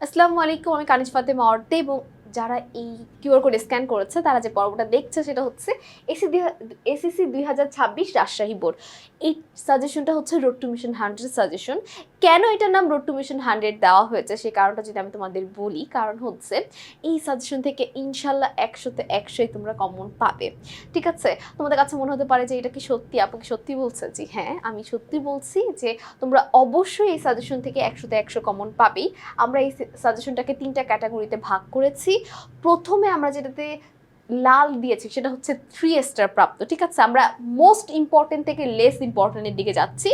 আসসালামু আলাইকুম আমি কানিজ ফাতেমা অর্তে এবং যারা এই কিউআর কোড স্ক্যান করেছে, তারা যে পর্বটা দেখছে সেটা হচ্ছে এসি এসিসি দুই হাজার ছাব্বিশ রাজশাহী বোর্ড। এই সাজেশনটা হচ্ছে road to mission hundred suggestion. কেন এটার নাম রোড টু মিশন হান্ড্রেড দেওয়া হয়েছে সেই কারণটা যদি আমি তোমাদের বলি, কারণ হচ্ছে এই সাজেশন থেকে ইনশাল্লাহ একশোতে একশোই তোমরা কমন পাবে। ঠিক আছে? তোমাদের কাছে মনে হতে পারে যে এটা কি সত্যি? আপু কি সত্যি বলছে? জি হ্যাঁ আমি সত্যি বলছি যে তোমরা অবশ্যই এই সাজেশন থেকে একশোতে একশো কমন পাবেই। আমরা এই সাজেশনটাকে তিনটা ক্যাটাগরিতে ভাগ করেছি। প্রথমে আমরা যেটাতে লাল দিয়েছি সেটা হচ্ছে থ্রি স্টার প্রাপ্ত, ঠিক আছে? আমরা মোস্ট ইম্পর্টেন্ট থেকে লেস ইম্পর্টেন্টের দিকে যাচ্ছি,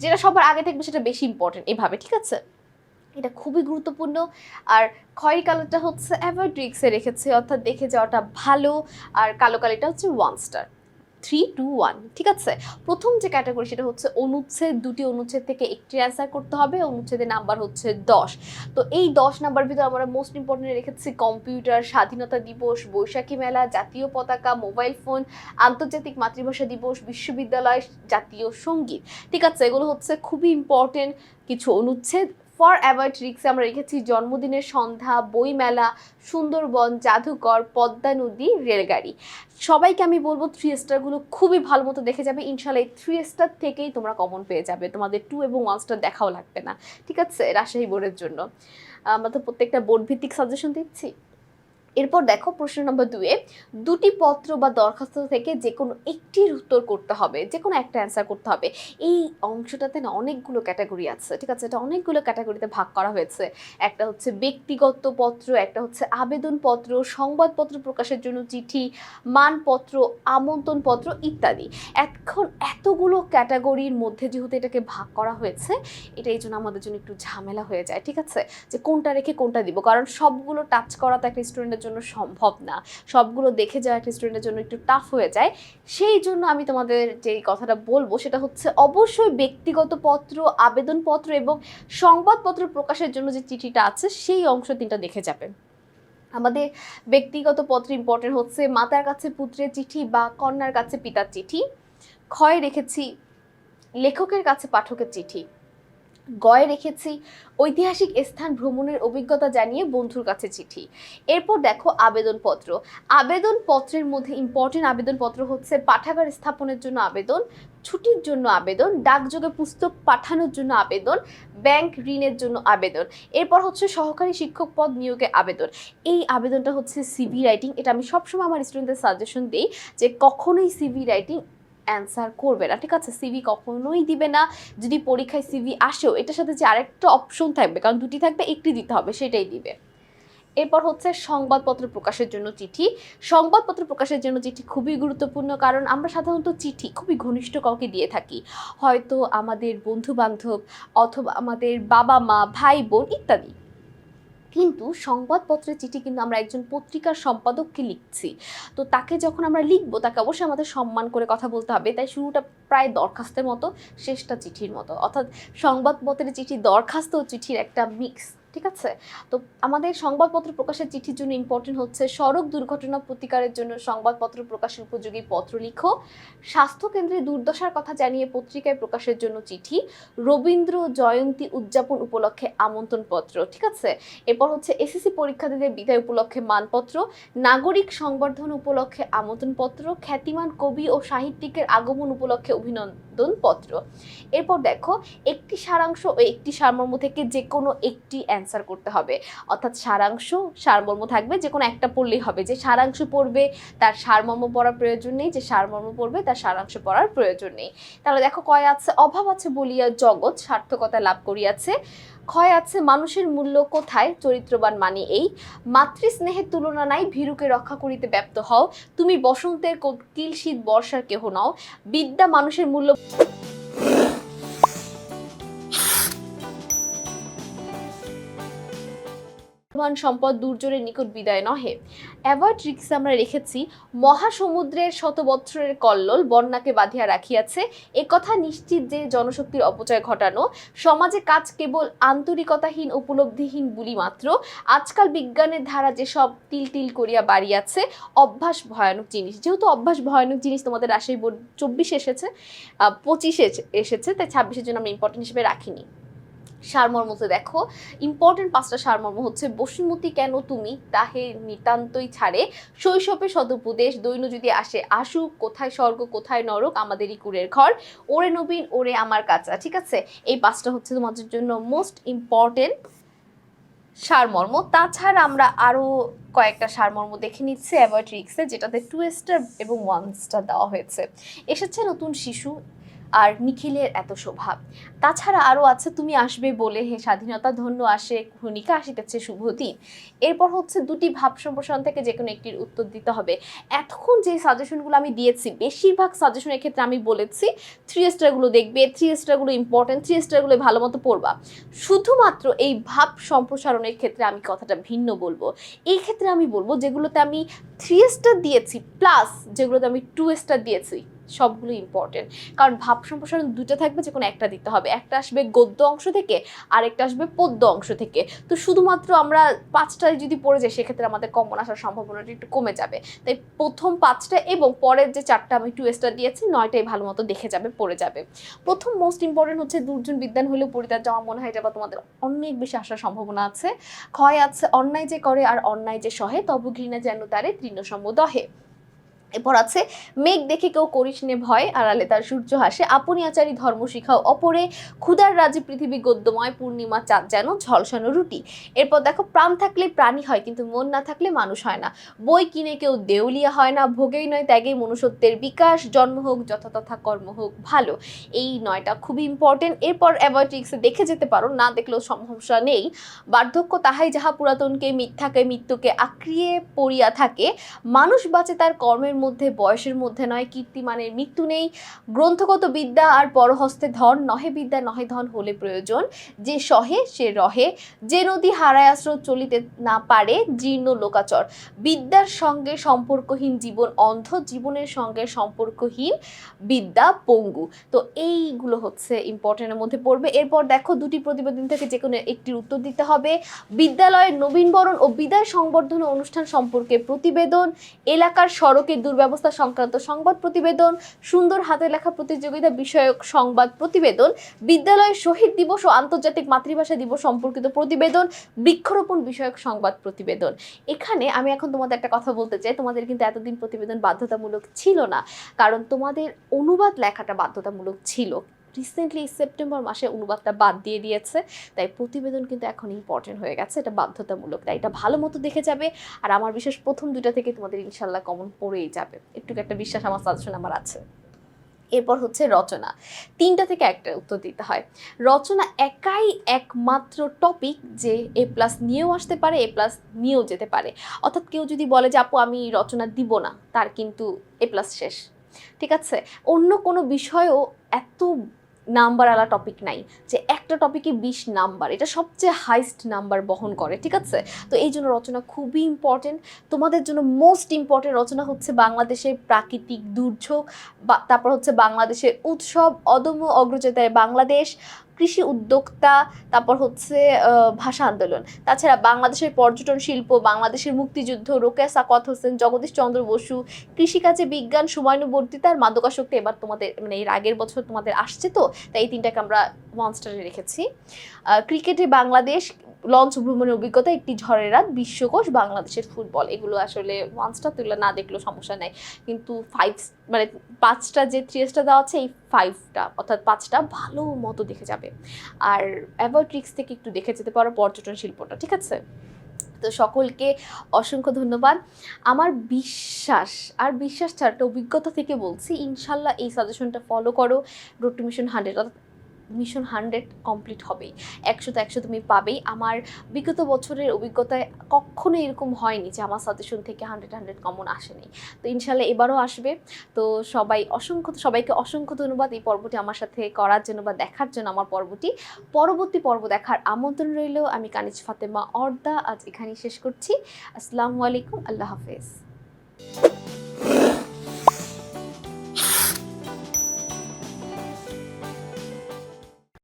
যেটা সবার আগে থাকবে সেটা বেশি ইম্পর্টেন্ট এভাবে, ঠিক আছে? এটা খুবই গুরুত্বপূর্ণ। আর খয়েরি কালোটা হচ্ছে অ্যাভয়েড রিক্সে রেখেছে, অর্থাৎ দেখে যাওয়াটা ভালো, আর কালো কালিটা হচ্ছে one star three two one ঠিক আছে? প্রথম যে ক্যাটাগরি সেটা হচ্ছে অনুচ্ছেদ, দুটি অনুচ্ছেদ থেকে একটি অ্যান্সার করতে হবে, অনুচ্ছেদের নাম্বার হচ্ছে দশ। তো এই দশ নাম্বার ভিতরে আমরা মোস্ট ইম্পর্টেন্ট রেখেছি কম্পিউটার স্বাধীনতা দিবস, বৈশাখী মেলা, জাতীয় পতাকা মোবাইল ফোন আন্তর্জাতিক মাতৃভাষা দিবস, বিশ্ববিদ্যালয়, জাতীয় সংগীত। ঠিক আছে? এগুলো হচ্ছে খুবই ইম্পর্টেন্ট কিছু অনুচ্ছেদ। ফর অ্যাভয়েড রিক্সে আমরা রেখেছি, জন্মদিনের সন্ধ্যা, বইমেলা, সুন্দরবন, জাদুঘর, পদ্মা নদী, রেলগাড়ি। সবাইকে আমি বলব থ্রি স্টারগুলো খুবই ভালো মতো দেখে যাবে। ইনশাল্লাহ এই থ্রি স্টার থেকেই তোমরা কমন পেয়ে যাবে। তোমাদের টু এবং ওয়ান স্টার দেখাও লাগবে না। ঠিক আছে? রাজশাহী বোর্ডের জন্য। আমরা তো প্রত্যেকটা বোর্ড ভিত্তিক সাজেশন দিচ্ছি। এরপর দেখো প্রশ্ন নম্বর দুয়ে দুটি পত্র বা দরখাস্ত থেকে যে কোনো একটির উত্তর করতে হবে যে কোনো একটা অ্যান্সার করতে হবে। এই অংশটাতে না অনেকগুলো ক্যাটাগরি আছে, ঠিক আছে? এটা অনেকগুলো ক্যাটাগরিতে ভাগ করা হয়েছে। একটা হচ্ছে ব্যক্তিগত পত্র, একটা হচ্ছে আবেদনপত্র সংবাদপত্র প্রকাশের জন্য চিঠি, মানপত্র আমন্ত্রণপত্র ইত্যাদি। এখন এতগুলো ক্যাটাগরির মধ্যে যেহেতু এটাকে ভাগ করা হয়েছে, এটা এই জন্য আমাদের জন্য একটু ঝামেলা হয়ে যায়, ঠিক আছে? যে কোনটা রেখে কোনটা দিব, কারণ সবগুলো টাচ করা তো একটা স্টুডেন্টের জন্য সম্ভব না। সবগুলো দেখে যাওয়া একটা স্টুডেন্টের জন্য একটু টাফ হয়ে যায়। সেই জন্য আমি তোমাদের যে কথাটা বলব সেটা হচ্ছে অবশ্যই ব্যক্তিগত পত্র, আবেদনপত্র এবং সংবাদপত্র প্রকাশের জন্য যে চিঠিটা আছে সেই অংশ তিনটা দেখে যাবে। আমাদের ব্যক্তিগত পত্র ইম্পর্টেন্ট হচ্ছে মাতার কাছে পুত্রের চিঠি বা কন্যার কাছে পিতার চিঠি। ক্ষয় রেখেছি লেখকের কাছে পাঠকের চিঠি। গয়ে রেখেছি। ঐতিহাসিক স্থান ভ্রমণের অভিজ্ঞতা জানিয়ে বন্ধুর কাছে চিঠি। এরপর দেখো আবেদনপত্র। আবেদনপত্রের মধ্যে ইম্পর্টেন্ট আবেদনপত্র হচ্ছে পাঠাগার স্থাপনের জন্য আবেদন, ছুটির জন্য আবেদন, ডাকযোগে পুস্তক পাঠানোর জন্য আবেদন, ব্যাংক ঋণের জন্য আবেদন। এরপর হচ্ছে সহকারী শিক্ষক পদ নিয়োগে আবেদন। এই আবেদনটা হচ্ছে সিভি রাইটিং এটা আমি সবসময় আমার স্টুডেন্টদের সাজেশন দিই যে কখনোই সিভি রাইটিং অ্যান্সার করবে না। ঠিক আছে সিভি কখনোই দিবে না। যদি পরীক্ষায় সিভি আসেও, এটার সাথে যে আরেকটা অপশন থাকবে, কারণ দুটি থাকবে, একটি দিতে হবে, সেটাই দিবে। এরপর হচ্ছে সংবাদপত্র প্রকাশের জন্য চিঠি। সংবাদপত্র প্রকাশের জন্য চিঠি খুবই গুরুত্বপূর্ণ, কারণ আমরা সাধারণত চিঠি খুবই ঘনিষ্ঠ কাউকে দিয়ে থাকি। হয়তো আমাদের বন্ধু বান্ধব অথবা আমাদের বাবা মা ভাই বোন ইত্যাদি। কিন্তু সংবাদপত্রের চিঠি কিন্তু আমরা একজন পত্রিকার সম্পাদককে লিখছি। তো তাকে যখন আমরা লিখব, তাকে অবশ্যই আমাদের সম্মান করে কথা বলতে হবে। তাই শুরুটা প্রায় দরখাস্তের মতো, শেষটা চিঠির মতো। অর্থাৎ সংবাদপত্রের চিঠি দরখাস্ত ও চিঠির একটা মিক্স ঠিক আছে? তো আমাদের সংবাদপত্র প্রকাশের চিঠির জন্য ইম্পর্টেন্ট হচ্ছে সড়ক দুর্ঘটনা প্রতিকারের জন্য সংবাদপত্র প্রকাশের উপযোগী পত্র লিখো। স্বাস্থ্যকেন্দ্রে দুর্দশার কথা জানিয়ে পত্রিকায় প্রকাশের জন্য চিঠি। রবীন্দ্র জয়ন্তী উদযাপন উপলক্ষে আমন্ত্রণ পত্র ঠিক আছে? এরপর হচ্ছে এসএসসি পরীক্ষার্থীদের বিদায় উপলক্ষে মানপত্র। নাগরিক সংবর্ধন উপলক্ষে আমন্ত্রণপত্র। খ্যাতিমান কবি ও সাহিত্যিকের আগমন উপলক্ষে অভিনন্দন পত্র এরপর দেখো, একটি সারাংশ ও একটি সারমর্ম থেকে যে কোনো একটি অ্যান্সার করতে হবে। অর্থাৎ সারাংশ সারমর্ম থাকবে, যে কোনো একটা পড়লেই হবে। যে সারাংশ পড়বে, তার সারমর্ম পড়ার প্রয়োজন নেই, যে সারমর্ম পড়বে, তার সারাংশ পড়ার প্রয়োজন নেই। তাহলে দেখো কয় আছে, অভাব আছে বলিয়া জগৎ সার্থকতা লাভ করিয়াছে। ক্ষয় আছে মানুষের মূল্য কোথায়? চরিত্রবান মানে এই। মাতৃস্নেহের তুলনা নাই, ভীরুকে রক্ষা করিতে ব্যপ্ত হও। তুমি বসন্তের কোকিল শীত বর্ষার কেহ নাও। বিদ্যা মানুষের মূল্য মূল্যবান সম্পদ দুর্জনের নিকট বিদায় নহে। অ্যাভয়েড রিক্স আমরা রেখেছি, মহাসমুদ্রের শত বৎসরের কল্লোল বন্যাকে বাঁধিয়া রাখিয়াছে। এ কথা নিশ্চিত যে জনশক্তির অপচয় ঘটানো, সমাজে কাজ কেবল আন্তরিকতাহীন, উপলব্ধিহীন বুলি মাত্র, আজকাল বিজ্ঞানের ধারা যে সব তিল তিল করিয়া বাড়িয়াছে, অভ্যাস ভয়ানক জিনিস। যেহেতু অভ্যাস ভয়ানক জিনিস তোমাদের রাজশাহী বোর্ড চব্বিশে এসেছে পঁচিশে এসেছে, তাই ছাব্বিশের জন্য আমরা ইম্পর্টেন্ট হিসেবে রাখিনি। সারমর্মতে দেখো ইম্পর্টেন্ট পাঁচটা সারমর্ম হচ্ছে, বসুমতী কেন তুমি তাহে নিতান্তই ছাড়ে? শৈশবে সদুপদেশ দৈন্য যদি আসে, আসুক, কোথায় স্বর্গ, কোথায় নরক, আমাদেরই কুরের ঘর। ওরে নবীন, ওরে আমার কাঁচা, ঠিক আছে? এই পাঁচটা হচ্ছে তোমাদের জন্য মোস্ট ইম্পর্টেন্ট সারমর্ম। তাছাড়া আমরা আরও কয়েকটা সারমর্ম দেখে নিচ্ছি অ্যাভয়েট্রিক্সে যেটাতে টু স্টার এবং ওয়ান স্টার দেওয়া হয়েছে। এসেছে নতুন শিশু আর নিখিলের এত শোভা। তাছাড়া আরও আছে, তুমি আসবে বলে হে স্বাধীনতা, ধন্য আসে, ক্ষণিকা আসিতেছে শুভ দিন। এরপর হচ্ছে দুটি ভাব সম্প্রসারণ থেকে যে কোনো একটির উত্তর দিতে হবে। এতক্ষণ যে সাজেশনগুলো আমি দিয়েছি, বেশিরভাগ সাজেশনের ক্ষেত্রে আমি বলেছি থ্রি স্টারগুলো দেখবে থ্রি স্টারগুলো ইম্পর্টেন্ট থ্রি স্টারগুলো ভালো মতো পড়বা। শুধুমাত্র এই ভাব সম্প্রসারণের ক্ষেত্রে আমি কথাটা ভিন্ন বলব। এই ক্ষেত্রে আমি বলব, যেগুলোতে আমি থ্রি স্টার দিয়েছি প্লাস যেগুলোতে আমি টু স্টার দিয়েছি সবগুলো ইম্পর্টেন্ট কারণ ভাব সম্প্রসারণ দুটো থাকবে যে কোনো একটা দিতে হবে। একটা আসবে গদ্য অংশ থেকে আর একটা আসবে পদ্য অংশ থেকে। তো শুধুমাত্র আমরা পাঁচটায় যদি পড়ে যাই, সেক্ষেত্রে আমাদের কমন আসার সম্ভাবনাটা একটু কমে যাবে। তাই প্রথম পাঁচটা এবং পরের যে চারটা আমি টু স্টার দিয়েছি, নয়টাই ভালো মতো দেখে যাবে, পড়ে যাবে। প্রথম মোস্ট ইম্পর্টেন্ট হচ্ছে দুর্জন বিদ্যান হলেও পরিতার যাওয়া মনে হয় যাবা তোমাদের অনেক বেশি আসার সম্ভাবনা আছে। ক্ষয় আছে, অন্যায় যে করে আর অন্যায় যে সহে, তবু ঘৃণা যেন তারে তৃণসম দহে। এরপর আছে, মেঘ দেখে কেউ করিস নে ভয়, আড়ালে তার সূর্য হাসে, আপনি আচারী, ধর্ম শিখাও, অপরে ক্ষুদার রাজ্যে পৃথিবী গদ্যময়, পূর্ণিমা চাঁদ যেন ঝলসানো রুটি। এরপর দেখো, প্রাণ থাকলে প্রাণী হয়, কিন্তু মন না থাকলে মানুষ হয় না। বই কিনে কেউ দেউলিয়া হয় না, ভোগেই নয় ত্যাগেই মনুষ্যত্বের বিকাশ, জন্ম হোক যথাতথা কর্ম হোক ভালো। এই নয়টা খুবই ইম্পর্টেন্ট এরপর অ্যাবয়টিক্সে দেখে যেতে পারো, না দেখলেও সমস্যা নেই। বার্ধক্য তাহাই যাহা পুরাতনকে, মিথ্যাকে, মৃত্যুকে আক্রিয়ে পড়িয়া থাকে, মানুষ বাঁচে তার কর্মের মধ্যে, বয়সের মধ্যে নয় কীর্তিমানের মৃত্যু নেই। গ্রন্থগত বিদ্যা আর পরহস্তে ধন, নহে বিদ্যা, নহে ধন হলে প্রয়োজন। যে সহে, সে রহে। যে নদী হারায় আশ্রয় চলিতে না পারে, জীর্ণ লোকাচর। বিদ্যার সঙ্গে সম্পর্কহীন জীবন অন্ধ, জীবনের সঙ্গে সম্পর্কহীন বিদ্যা, পঙ্গু। তো এইগুলো হচ্ছে ইম্পর্টেন্টের মধ্যে পড়বে। এরপর দেখো, দুটি প্রতিবেদন থেকে যে কোনো একটির উত্তর দিতে হবে। বিদ্যালয়ের নবীনবরণ ও বিদায় সংবর্ধনা অনুষ্ঠান সম্পর্কে প্রতিবেদন। এলাকার সড়কের দুর্ব্যবস্থা সংক্রান্ত সংবাদ প্রতিবেদন, সুন্দর হাতে লেখা প্রতিযোগিতা বিষয়ক সংবাদ প্রতিবেদন, বিদ্যালয়ের শহীদ দিবস ও আন্তর্জাতিক মাতৃভাষা দিবস সম্পর্কিত প্রতিবেদন, বৃক্ষরোপণ বিষয়ক সংবাদ প্রতিবেদন। এখানে আমি এখন তোমাদের একটা কথা বলতে চাই। তোমাদের কিন্তু এতদিন প্রতিবেদন বাধ্যতামূলক ছিল না, কারণ তোমাদের অনুবাদ লেখাটা বাধ্যতামূলক ছিল। রিসেন্টলি সেপ্টেম্বর মাসে অনুবাদটা বাদ দিয়ে দিয়েছে, তাই প্রতিবেদন কিন্তু এখন ইম্পর্টেন্ট হয়ে গেছে, এটা বাধ্যতামূলক, তাই এটা ভালো মতো দেখে যাবে, আর আমার বিশেষ প্রথম দুইটা থেকে তোমাদের ইনশাল্লাহ কমন পড়েই যাবে। একটু একটা বিশ্বাস, আমার সাজেশন আমার আছে। এরপর হচ্ছে রচনা। তিনটা থেকে একটা উত্তর দিতে হয়। রচনা একাই একমাত্র টপিক যে এ প্লাস নিয়েও আসতে পারে এ প্লাস নিয়েও যেতে পারে। অর্থাৎ কেউ যদি বলে যে, আপু, আমি রচনা দিব না তার কিন্তু এ প্লাস শেষ। ঠিক আছে? অন্য কোনো বিষয়েও এত নাম্বারওয়ালা টপিক নাই। যে একটা টপিকে বিশ নাম্বার, এটা সবচেয়ে হাইস্ট নাম্বার বহন করে, ঠিক আছে? তো এই জন্য রচনা খুবই ইম্পর্টেন্ট তোমাদের জন্য মোস্ট ইম্পর্টেন্ট রচনা হচ্ছে বাংলাদেশের প্রাকৃতিক দুর্যোগ বা তারপর হচ্ছে বাংলাদেশের উৎসব, অদম্য অগ্রজেতায় বাংলাদেশ। কৃষি উদ্যোক্তা, তারপর হচ্ছে ভাষা আন্দোলন। তাছাড়া বাংলাদেশের পর্যটন শিল্প, বাংলাদেশের মুক্তিযুদ্ধ, রোকেয়া সাকত হোসেন, জগদীশ চন্দ্র বসু, কৃষিকাজে বিজ্ঞান সময়ানুবর্তিতা আর মাদকাসক্তি এবার তোমাদের মানে এর আগের বছর তোমাদের আসছে তো, তাই এই তিনটাকে আমরা মনস্টারে রেখেছি। ক্রিকেটে বাংলাদেশ লঞ্চ ভ্রমণের অভিজ্ঞতা, একটি ঝড়ের রাত, বিশ্বকোষ, বাংলাদেশের ফুটবল। এগুলো আসলে ওয়ান্সটা তুলে না দেখলেও সমস্যা নেই কিন্তু ফাইভ মানে পাঁচটা যে থ্রিএসটা দেওয়া আছে, এই ফাইভটা অর্থাৎ পাঁচটা ভালো মতো দেখে যাবে। আর অ্যাভয়েড থেকে একটু দেখে যেতে পারো পর্যটন শিল্পটা, ঠিক আছে? তো সকলকে অসংখ্য ধন্যবাদ। আমার বিশ্বাস, আর বিশ্বাস ছাড়া একটা অভিজ্ঞতা থেকে বলছি, ইনশাল্লাহ এই সাজেশনটা ফলো করো। রোড টু মিশন হান্ড্রেড অর্থাৎ মিশন হান্ড্রেড কমপ্লিট হবেই। একশো তো একশো তুমি পাবেই। আমার বিগত বছরের অভিজ্ঞতায় কখনো এরকম হয়নি যে আমার সাজেশন থেকে হান্ড্রেড হান্ড্রেড কমন আসেনি। তো ইনশাল্লাহ এবারও আসবে। তো সবাই অসংখ্য, সবাইকে অসংখ্য ধন্যবাদ এই পর্বটি আমার সাথে করার জন্য বা দেখার জন্য আমার পর্বটি। পরবর্তী পর্ব দেখার আমন্ত্রণ রইল আমি কানিজ ফাতেমা অর্দা। আজ এখানেই শেষ করছি। আসসালামু আলাইকুম। আল্লাহ হাফেজ।